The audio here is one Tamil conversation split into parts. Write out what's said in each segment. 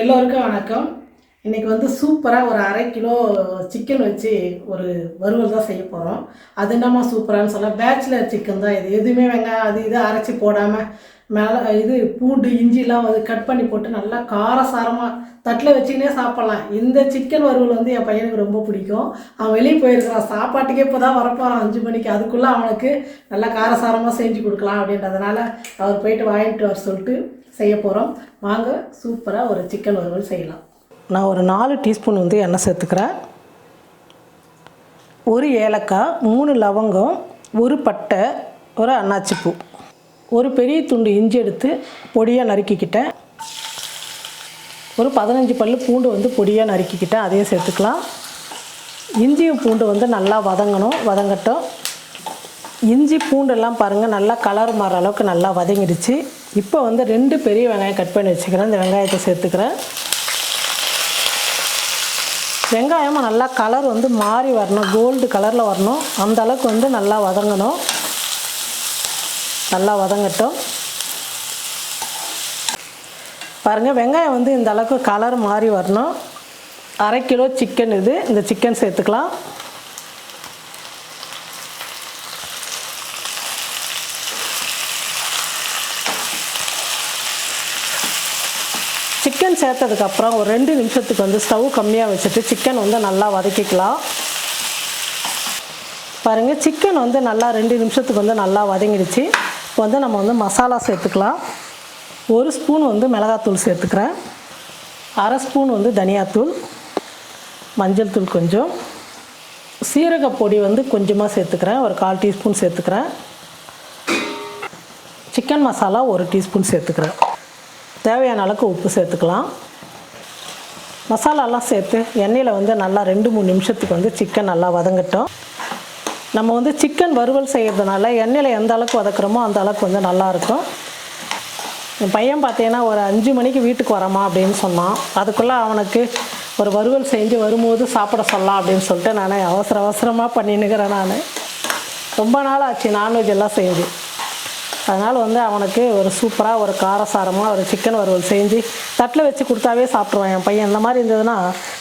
எல்லோருக்கும் வணக்கம். இன்றைக்கி வந்து சூப்பராக ஒரு அரை கிலோ சிக்கன் வச்சு ஒரு வறுவல் தான் செய்ய போகிறோம் அது என்னம்மா சூப்பரான்னு சொல்ல பேச்சுலர் சிக்கன் தான் இது. எதுவுமே வெங்காயம் அது இது அரைச்சி போடாமல் மேலே இது பூண்டு இஞ்சிலாம் வந்து கட் பண்ணி போட்டு நல்லா காரசாரமாக தட்டில் வச்சுக்கினே சாப்பிட்லாம். இந்த சிக்கன் வறுவல் வந்து என் பையனுக்கு ரொம்ப பிடிக்கும். அவன் வெளியே போயிருக்கிறான். சாப்பாட்டுக்கே இப்போ தான் வரப்போகிறான் அஞ்சு மணிக்கு. அதுக்குள்ளே அவனுக்கு நல்லா காரசாரமாக செஞ்சு கொடுக்கலாம் அப்படின்றதுனால அவர் போயிட்டு வாங்கிட்டு வர சொல்லிட்டு செய்ய போகிறோம் வாங்க சூப்பராக ஒரு சிக்கன் வறுவல் செய்யலாம். நான் ஒரு நாலு டீஸ்பூன் வந்து எண்ணெய் சேர்த்துக்கிறேன். ஒரு ஏலக்காய் மூணு லவங்கம் ஒரு பட்டை ஒரு அன்னாச்சிப்பூ. ஒரு பெரிய துண்டு இஞ்சி எடுத்து பொடியாக நறுக்கிக்கிட்டேன். ஒரு பதினஞ்சு பல்லு பூண்டு வந்து பொடியாக நறுக்கிக்கிட்டேன். அதையும் சேர்த்துக்கலாம். இஞ்சியும் பூண்டு வந்து நல்லா வதங்கணும் வதங்கட்டும். இஞ்சி பூண்டெல்லாம் பாருங்கள் நல்லா கலர் மாற அளவுக்கு நல்லா வதங்கிடுச்சு. இப்போ வந்து ரெண்டு பெரிய வெங்காயம் கட் பண்ணி வச்சுக்கிறேன். இந்த வெங்காயத்தை சேர்த்துக்கிறேன். வெங்காயம் நல்லா கலர் வந்து மாறி வரணும். கோல்டு கலரில் வரணும். அந்த அளவுக்கு வந்து நல்லா வதங்கணும். நல்லா வதங்கட்டும். பாருங்கள் வெங்காயம் வந்து இந்த அளவுக்கு கலர் மாறி வரணும். அரை கிலோ சிக்கன் இது. இந்த சிக்கன் சேர்த்துக்கலாம். சிக்கன் சேர்த்ததுக்கப்புறம் ஒரு ரெண்டு நிமிஷத்துக்கு வந்து ஸ்டவ் கம்மியாக வச்சுட்டு சிக்கன் வந்து நல்லா வதக்கிக்கலாம். பாருங்கள் சிக்கன் வந்து நல்லா ரெண்டு நிமிஷத்துக்கு வந்து நல்லா வதங்கிடுச்சு. இப்போ வந்து நம்ம வந்து மசாலா சேர்த்துக்கலாம். ஒரு ஸ்பூன் வந்து மிளகாத்தூள் சேர்த்துக்கிறேன். அரை ஸ்பூன் வந்து தனியாத்தூள். மஞ்சள் தூள் கொஞ்சம். சீரக பொடி வந்து கொஞ்சமாக சேர்த்துக்கிறேன். ஒரு கால் டீஸ்பூன் சேர்த்துக்கிறேன். சிக்கன் மசாலா ஒரு டீஸ்பூன் சேர்த்துக்கிறேன். தேவையான அளவுக்கு உப்பு சேர்த்துக்கலாம். மசாலாலாம் சேர்த்து எண்ணெயில் வந்து நல்லா ரெண்டு மூணு நிமிஷத்துக்கு வந்து சிக்கன் நல்லா வதங்கட்டும். நம்ம வந்து சிக்கன் வறுவல் செய்கிறதுனால எண்ணெயில் எந்த அளவுக்கு வதக்குறோமோ அந்த அளவுக்கு வந்து நல்லாயிருக்கும் என் பையன் பார்த்தீங்கன்னா ஒரு அஞ்சு மணிக்கு வீட்டுக்கு வரமா அப்படின்னு சொன்னான். அதுக்குள்ளே அவனுக்கு ஒரு வறுவல் செஞ்சு வரும்போது சாப்பிட சொல்லலாம் அப்படின்னு சொல்லிட்டு நான் அவசர அவசரமாக பண்ணின்னுக்கிறேன் நான். ரொம்ப நாள் ஆச்சு நான்வெஜ் எல்லாம் செஞ்சு. அதனால் வந்து அவனுக்கு ஒரு சூப்பராக ஒரு காரசாரமாக ஒரு சிக்கன் வறுவல் செஞ்சு தட்டில் வச்சு கொடுத்தாவே சாப்பிட்ருவான் என் பையன் இந்த மாதிரி இருந்ததுன்னா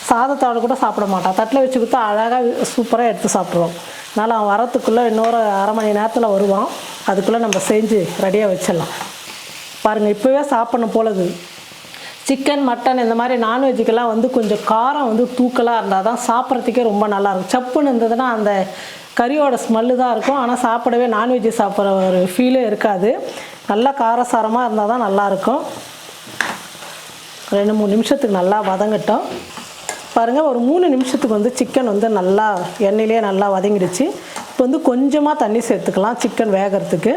சாதத்தோட கூட சாப்பிட மாட்டான். தட்டில் வச்சு கொடுத்தா அழகாக சூப்பராக எடுத்து சாப்பிட்ருவான் அதனால் அவன் வரத்துக்குள்ளே இன்னொரு அரை மணி நேரத்தில் வருவான். அதுக்குள்ளே நம்ம செஞ்சு ரெடியாக வச்சிடலாம். பாருங்கள் இப்போவே சாப்பிடணும் போலது சிக்கன் மட்டன் இந்த மாதிரி நான்வெஜ்ஜுக்கெல்லாம் வந்து கொஞ்சம் காரம் வந்து தூக்கலாக இருந்தால் தான் சாப்பிட்றதுக்கே ரொம்ப நல்லாயிருக்கும் சப்புன்னு இருந்ததுன்னா அந்த கறியோட ஸ்மெல்லு தான் இருக்கும். ஆனால் சாப்பிடவே நான்வெஜ் சாப்பிட்ற ஒரு ஃபீலே இருக்காது. நல்லா காரசாரமாக இருந்தால் தான் நல்லாயிருக்கும் ரெண்டு மூணு நிமிஷத்துக்கு நல்லா வதங்கட்டும். பாருங்கள் ஒரு மூணு நிமிஷத்துக்கு வந்து சிக்கன் வந்து நல்லா எண்ணெயிலே நல்லா வதங்கிடுச்சு. இப்போ வந்து கொஞ்சமாக தண்ணி சேர்த்துக்கலாம் சிக்கன் வேகிறதுக்கு.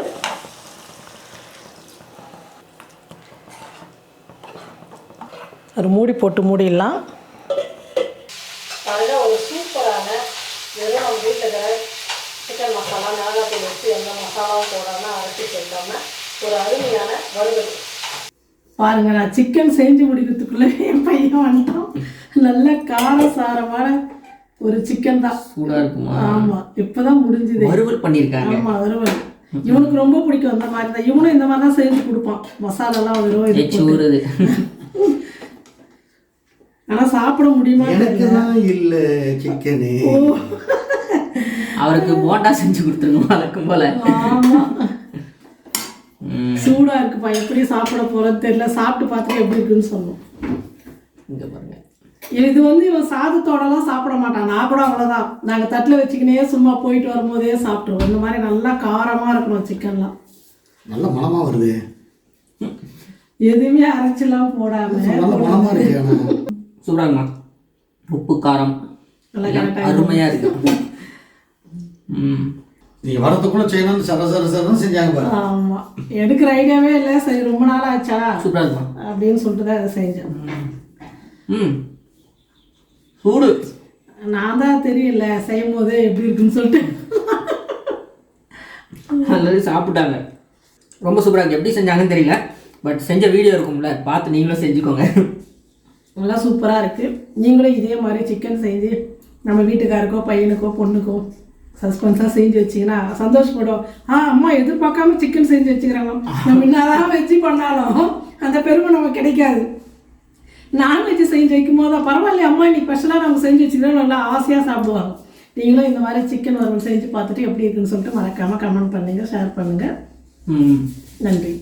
ஒரு மூடி போட்டு மூடிடலாம். பாருங்கள் ஒரு சூப்பரான வெறும் நம்ம வீட்டில் மசாலா மிளகாத்தூள் வச்சு எந்த மசாலாவும் போடாமல் அரைச்சி சேர்க்காம ஒரு அருமையான வறுவல். பாருங்க நான் சிக்கன் செஞ்சு முடிக்கிறதுக்குள்ளே என் பையன் வந்துட்டான். நல்ல காரசாரமான ஒரு சிக்கன் தான். சூடா இருக்குமா? ஆமா இப்பதான் முடிஞ்சுது. வறுவல் பண்ணியிருக்காங்க. ஆமா வறுவல். இவனுக்கு ரொம்ப பிடிக்கும் அந்த மாதிரி தான். இவனும் இந்த மாதிரி தான் செஞ்சு கொடுப்பான். மசாலாலாம் ஊறுது. ஆனா சாப்பிட முடியுமா எனக்கு தான் இல்ல சிக்கனு அவருக்கு போண்டா செஞ்சு கொடுத்துருங்க வழக்கம் போல. சூடா இருக்குப்பா எப்படி சாப்பிட போறது தெரியல. சாப்பிட்டு பார்த்துட்டு எப்படி இருக்குன்னு சொன்னோம் இங்க பாருங்க. இது வந்து இவன் சாதத்தோடலாம் சாப்பிட மாட்டான். நான் கூட அவ்வளோதான் நாங்கள் தட்டில் வச்சுக்கினே சும்மா போயிட்டு வரும்போதே சாப்பிட்ருவோம் இந்த மாதிரி நல்லா காரமாக இருக்கணும் சிக்கன்லாம் நல்ல மனமா வருது. எதுவுமே அரைச்செல்லாம் போடாம. இருக்குமா? உப்பு காரம். நல்லா எல்லாம் கரெக்டாக அருமையா இருக்கு. ம். நீங்க வரதுக்குள்ள செய்யணும்னு சர சர சரன்னு செஞ்சாங்க பாரு. ஆமாம் எடுக்கிற ஐடியாவே இல்லை. சரி ரொம்ப நாள் ஆச்சா சூப்பரா இருக்குமா அப்படின்னு சொல்லிட்டு தான் இதை செஞ்சேன். ம். சூடு. நான் தான் தெரியல செய்யும் போதே எப்படி இருக்குன்னு சொல்லிட்டு. நல்லது சாப்பிட்டாங்க. ரொம்ப சூப்பரா இருக்கு. எப்படி செஞ்சாங்கன்னு தெரியல. பட் செஞ்ச வீடியோ இருக்கும்ல. பார்த்து நீங்களும் செஞ்சுக்கோங்க. நல்லா சூப்பராக இருக்குது நீங்களும் இதே மாதிரி சிக்கன் செஞ்சு நம்ம வீட்டுக்காருக்கோ பையனுக்கோ பொண்ணுக்கோ சஸ்பென்ஸாக செஞ்சு வச்சிங்கன்னா சந்தோஷப்படும். ஆ அம்மா எதிர்பார்க்காம சிக்கன் செஞ்சு வச்சுக்கிறாங்க. நம்ம என்னதான் வச்சு பண்ணாலும் அந்த பெருமை நமக்கு கிடைக்காது. நான் செஞ்சு வைக்கும் போது பரவாயில்ல அம்மா இன்னைக்கு ஸ்பெஷலாக நம்ம செஞ்சு வச்சுக்கிறோம் நல்லா ஆசையாக சாப்பிடுவாங்க. நீங்களும் இந்த மாதிரி சிக்கன் வறுவல் செஞ்சு பார்த்துட்டு எப்படி இருக்குன்னு சொல்லிட்டு மறக்காமல் கமெண்ட் பண்ணுங்கள் ஷேர் பண்ணுங்கள் ம். நன்றி.